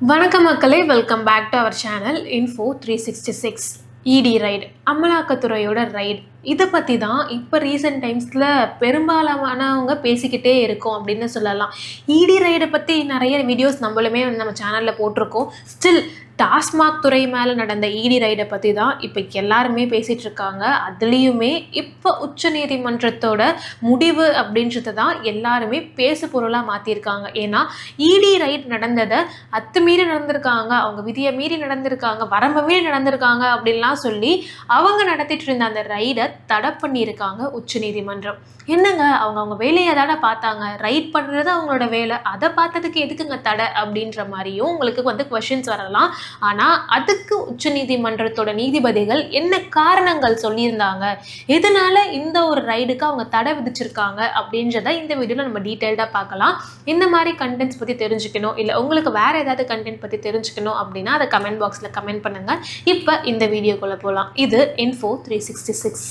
வணக்கம் மக்களே welcome back to our channel info three sixty six ED raid அமலாக்கத்துறையோட raid இதை பற்றி தான் இப்போ ரீசெண்ட் டைம்ஸில் பெரும்பாலானவங்க பேசிக்கிட்டே இருக்கோம் அப்படின்னு சொல்லலாம். இடி ரைடை பற்றி நிறைய வீடியோஸ் நம்மளுமே வந்து நம்ம சேனலில் போட்டிருக்கோம். ஸ்டில் டாஸ்மாக் துறை மேலே நடந்த இடி ரைடை பற்றி தான் இப்போ எல்லாருமே பேசிகிட்டு இருக்காங்க. அதுலேயுமே இப்போ உச்சநீதிமன்றத்தோட முடிவு அப்படின்றத தான் எல்லாருமே பேசு பொருளாக மாற்றிருக்காங்க ஏன்னா இடி ரைட் நடந்ததை அத்துமீறி நடந்திருக்காங்க அவங்க விதியை மீறி நடந்திருக்காங்க வரம்பு மீறி நடந்திருக்காங்க அப்படின்லாம் சொல்லி அவங்க நடத்திட்டு இருந்த அந்த ரைடை தடை பண்ணியிருக்காங்க உச்சநீதிமன்றம் என்னங்க அவங்க அவங்க வேலையை தானே பார்த்தாங்க. ரைட் பண்ணுறது அவங்களோட வேலை. அதை பார்த்ததுக்கு எதுக்குங்க தடை அப்படின்ற மாதிரியும் உங்களுக்கு வந்து கொஷின்ஸ் வரலாம். ஆனால் அதுக்கு உச்சநீதிமன்றத்தோட நீதிபதிகள் என்ன காரணங்கள் சொல்லியிருந்தாங்க? எதனால இந்த ஒரு ரைடுக்கு அவங்க தடை விதிச்சிருக்காங்க அப்படின்றத இந்த வீடியோவில் நம்ம டீட்டெயில்டாக பார்க்கலாம். இந்த மாதிரி கண்டென்ட்ஸ் பற்றி தெரிஞ்சுக்கணும்? இல்லை உங்களுக்கு வேறு ஏதாவது கண்டென்ட் பற்றி தெரிஞ்சுக்கணும் அப்படின்னா அதை கமெண்ட் பாக்ஸில் கமெண்ட் பண்ணுங்கள் இப்போ இந்த வீடியோக்குள்ளே போகலாம் இது இன்ஃபோ த்ரீ சிக்ஸ்டி சிக்ஸ்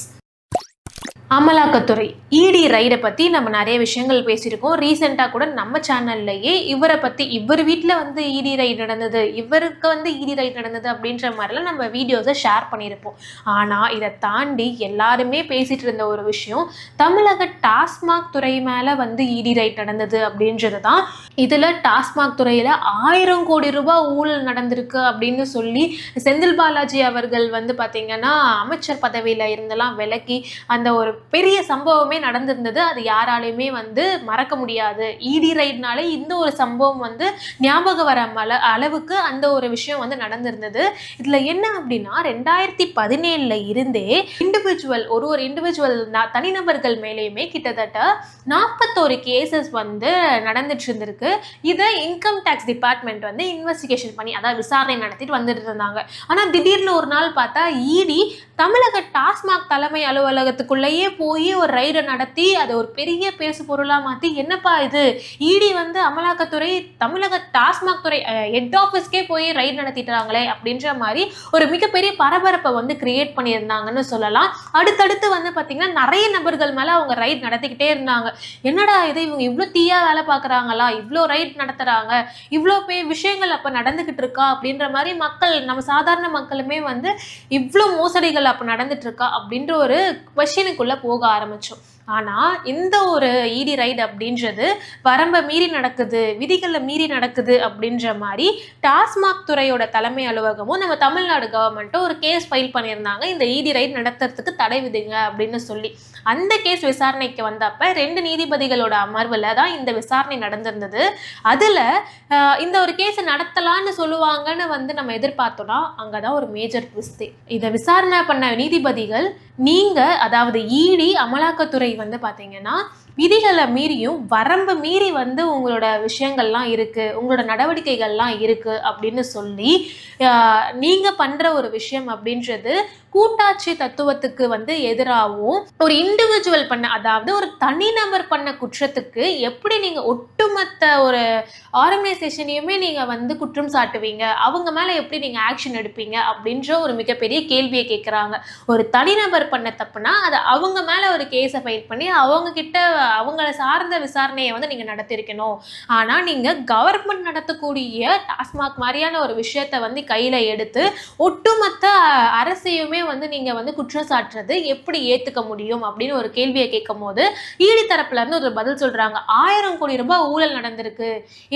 அமலாக்கத்துறை இடி ரைடை பற்றி நம்ம நிறைய விஷயங்கள் பேசியிருக்கோம். ரீசெண்டாக கூட நம்ம சேனல்லையே இவரை பற்றி இவர் வீட்டில் வந்து இடி ரைடு நடந்தது இவருக்கு வந்து இடி ரைடு நடந்தது அப்படின்ற மாதிரிலாம் நம்ம வீடியோஸை ஷேர் பண்ணியிருப்போம். ஆனால் இதை தாண்டி எல்லாருமே பேசிகிட்டு இருந்த ஒரு விஷயம் தமிழக டாஸ்மாக் துறை மேலே வந்து இடி ரைட் நடந்தது அப்படின்றது தான். இதில் டாஸ்மாக் துறையில் ஆயிரம் கோடி ரூபாய் ஊழல் நடந்திருக்கு அப்படின்னு சொல்லி செந்தில் பாலாஜி அவர்கள் வந்து பார்த்திங்கன்னா அமைச்சர் பதவியில் இருந்தெல்லாம் விலக்கி அந்த ஒரு பெரிய சம்பவமே நடந்திருந்தது. அது யாராலையுமே வந்து மறக்க முடியாது. ஈடி ரைட்னாலே இந்த ஒரு சம்பவம் வந்து ஞாபகம் வர மல அளவுக்கு அந்த ஒரு விஷயம் வந்து நடந்திருந்தது. இதில் என்ன அப்படின்னா ரெண்டாயிரத்தி பதினேழில் இருந்தே இண்டிவிஜுவல் ஒரு ஒரு இண்டிவிஜுவல் தனிநபர்கள் மேலேயுமே கிட்டத்தட்ட நாற்பத்தோரு கேசஸ் வந்து நடந்துட்டு இருந்திருக்கு இதை இன்கம் டேக்ஸ் டிபார்ட்மெண்ட் வந்து இன்வெஸ்டிகேஷன் பண்ணி அதாவது விசாரணை நடத்திட்டு வந்துட்டு இருந்தாங்க. ஆனால் திடீர்னு ஒரு நாள் பார்த்தா இடி தமிழக டாஸ்மாக் தலைமை அலுவலகத்துக்குள்ளேயே போய் ஒரு ரைடை நடத்தி அதை ஒரு பெரிய பேசு பொருளாக மாற்றி என்னப்பா இது? இடி வந்து அமலாக்கத்துறை தமிழக டாஸ்மாக் துறை ஹெட் ஆஃபீஸ்க்கே போய் ரைடு நடத்திட்டாங்களே அப்படின்ற மாதிரி ஒரு மிகப்பெரிய பரபரப்பை வந்து கிரியேட் பண்ணியிருந்தாங்கன்னு சொல்லலாம். அடுத்தடுத்து வந்து பார்த்திங்கன்னா நிறைய நபர்கள் மேலே அவங்க ரைட் நடத்திக்கிட்டே இருந்தாங்க. என்னடா இது? இவங்க இவ்வளோ தீயா வேலை பார்க்குறாங்களா இவ்வளோ ரைட் நடத்துகிறாங்க இவ்வளோ பே விஷயங்கள் அப்போ நடந்துக்கிட்டு இருக்கா? அப்படின்ற மாதிரி மக்கள் நம்ம சாதாரண மக்களுமே வந்து இவ்வளோ மோசடிகள் அப்போ நடந்துட்டு இருக்கா? அப்படின்ற ஒரு கொஷினுக்குள்ளே போக ஆரம்பித்தோம் ஆனால் இந்த ஒரு இடி ரைடு அப்படின்றது வரம்பை மீறி நடக்குது விதிகளை மீறி நடக்குது அப்படின்ற மாதிரி டாஸ்மாக் துறையோட தலைமை அலுவலகமும் நம்ம தமிழ்நாடு கவர்மெண்ட்டும் ஒரு கேஸ் ஃபைல் பண்ணியிருந்தாங்க. இந்த இடி ரைடு நடத்துறதுக்கு தடை விதிங்க அப்படின்னு சொல்லி. அந்த கேஸ் விசாரணைக்கு வந்தப்ப ரெண்டு நீதிபதிகளோட அமர்வில் தான் இந்த விசாரணை நடந்திருந்தது. அதில் இந்த ஒரு கேஸை நடத்தலான்னு சொல்லுவாங்கன்னு வந்து நம்ம எதிர்பார்த்தோம்னா அங்கே தான் ஒரு மேஜர் ட்விஸ்ட்டு இதை விசாரணை பண்ண நீதிபதிகள் நீங்கள் அதாவது இடி அமலாக்கத்துறை வந்து பார்த்தீங்கன்னா விதிகளை மீறியும் வரம்பு மீறி வந்து உங்களோட விஷயங்கள்லாம் இருக்குது உங்களோட நடவடிக்கைகள்லாம் இருக்குது அப்படின்னு சொல்லி நீங்கள் பண்ணுற ஒரு விஷயம் அப்படின்றது கூட்டாட்சி தத்துவத்துக்கு வந்து எதிராகவும் ஒரு இண்டிவிஜுவல் பண்ண அதாவது ஒரு தனிநபர் பண்ண குற்றத்துக்கு எப்படி நீங்கள் ஒட்டுமொத்த ஒரு ஆர்கனைசேஷனையுமே நீங்கள் வந்து குற்றம் சாட்டுவீங்க? அவங்க மேலே எப்படி நீங்கள் ஆக்ஷன் எடுப்பீங்க? அப்படின்ற ஒரு மிகப்பெரிய கேள்வியை கேட்குறாங்க ஒரு தனிநபர் பண்ண தப்புனா அதை அவங்க மேலே ஒரு கேஸை ஃபைல் பண்ணி அவங்க கிட்ட அவங்கள சார்ந்த விசாரணையை வந்து நீங்கள் நடத்திருக்கணும் ஆனால் நீங்கள் கவர்மெண்ட் நடத்தக்கூடிய டாஸ்மாக் மாதிரியான ஒரு விஷயத்த வந்து கையில் எடுத்து ஒட்டுமொத்த அரசையுமே வந்து நீங்கள் வந்து குற்றம் சாட்டுறது எப்படி ஏற்றுக்க முடியும் அப்படின்னு ஒரு கேள்வியை கேட்கும் போது ஈடி தரப்புல இருந்து ஒரு பதில் சொல்கிறாங்க ஆயிரம் கோடி ரூபாய் ஊழல் நடந்திருக்கு.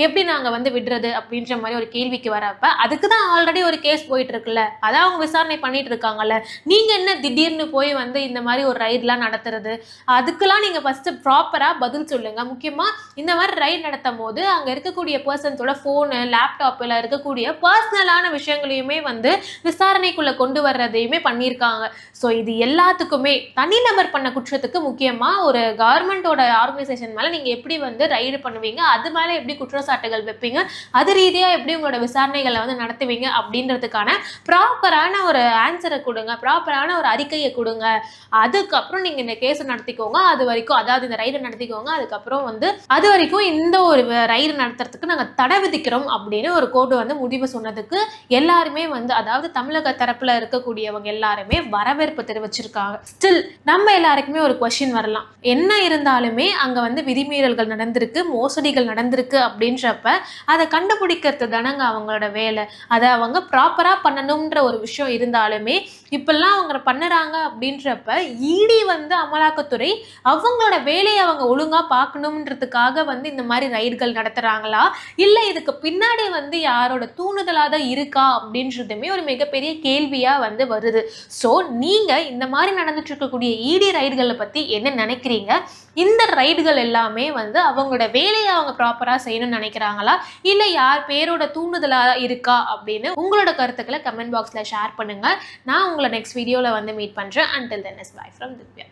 எப்படி நாங்கள் வந்து விடுறது அப்படின்ற மாதிரி ஒரு கேள்விக்கு வரப்ப அதுக்கு தான் ஆல்ரெடி ஒரு கேஸ் போயிட்டு இருக்குல்ல. அதான் அவங்க விசாரணை பண்ணிட்டு இருக்காங்கல்ல. நீங்கள் என்ன திடீர்னு போய் வந்து இந்த மாதிரி ஒரு ரைட்லாம் நடத்துறது? அதுக்கெல்லாம் நீங்கள் ஃபஸ்ட்டு ப்ராப்பராக பதில் சொல்லுங்கள் முக்கியமாக இந்த மாதிரி ரைட் நடத்தும் போது அங்கே இருக்கக்கூடிய பர்சன்ஸோட ஃபோனு லேப்டாப் இருக்கக்கூடிய பர்சனலான விஷயங்களையுமே வந்து விசாரணைக்குள்ளே கொண்டு வர்றதையுமே பண்ணியிருக்காங்க. ஸோ இது எல்லாத்துக்குமே தனிநபர் பண்ண குற்றத்துக்கு முக்கியமாக ஒரு கவர்மெண்ட்டோட ஆர்கனைசேஷன் மேலே நீங்கள் எப்படி வந்து ரைடு பண்ணுவீங்க? அது மேலே எப்படி குற்றச்சாட்டுகள் வைப்பீங்க? அது ரீதியாக எப்படி உங்களோட விசாரணைகளை வந்து நடத்துவீங்க? அப்படின்றதுக்கான ப்ராப்பரான ஒரு ஆன்சரை கொடுங்க. ப்ராப்பரான ஒரு அறிக்கையை கொடுங்க. அதுக்கப்புறம் நீங்கள் இந்த கேஸை நடத்திக்கோங்க. அது வரைக்கும் அதாவது இந்த ரைடு நடத்திக்கோங்க. அதுக்கப்புறம் வந்து அது வரைக்கும் இந்த ஒரு ரைடு நடத்துறதுக்கு நாங்கள் தடை விதிக்கிறோம் அப்படின்னு ஒரு கோர்ட்டு வந்து முடிவு சொன்னதுக்கு எல்லாருமே வந்து அதாவது தமிழக தரப்பில் இருக்கக்கூடியவங்க எல்லாருமே வரவேற்பு தெரிவிச்சிருக்காங்க. ஸ்டில் நம்ம எல்லாருக்குமே ஒரு கொஷின் வரலாம். என்ன இருந்தாலுமே அங்க வந்து விதிமீறல்கள் நடந்திருக்கு மோசடிகள் நடந்திருக்கு அப்படின்றப்ப அதை கண்டுபிடிக்கிறது தானங்க அவங்களோட வேலை. அதை அவங்க ப்ராப்பரா பண்ணணும்ன்ற ஒரு விஷயம் இருந்தாலுமே இப்பெல்லாம் அவங்க பண்ணுறாங்க அப்படின்றப்ப இடி வந்து அமலாக்கத்துறை அவங்களோட வேலையை அவங்க ஒழுங்காக பார்க்கணுன்றதுக்காக வந்து இந்த மாதிரி ரைடுகள் நடத்துகிறாங்களா இல்லை இதுக்கு பின்னாடி வந்து யாரோட தூண்டுதலாக தான் இருக்கா அப்படின்றதுமே ஒரு மிகப்பெரிய கேள்வியாக வந்து வருது. ஸோ நீங்கள் இந்த மாதிரி நடந்துட்டு இருக்கக்கூடிய இடி ரைடுகளை பற்றி என்ன நினைக்கிறீங்க? இந்த ரைடுகள் எல்லாமே வந்து அவங்களோட வேலையை அவங்க ப்ராப்பராக செய்யணும்னு நினைக்கிறாங்களா? இல்லை யார் பேரோட தூண்டுதலாக இருக்கா அப்படின்னு உங்களோட கருத்துக்களை கமெண்ட் பாக்ஸில் ஷேர் பண்ணுங்கள் நான் உங்களை நெக்ஸ்ட் வீடியோவில் வந்து மீட் பண்ணுறேன் until then is bye from Divya.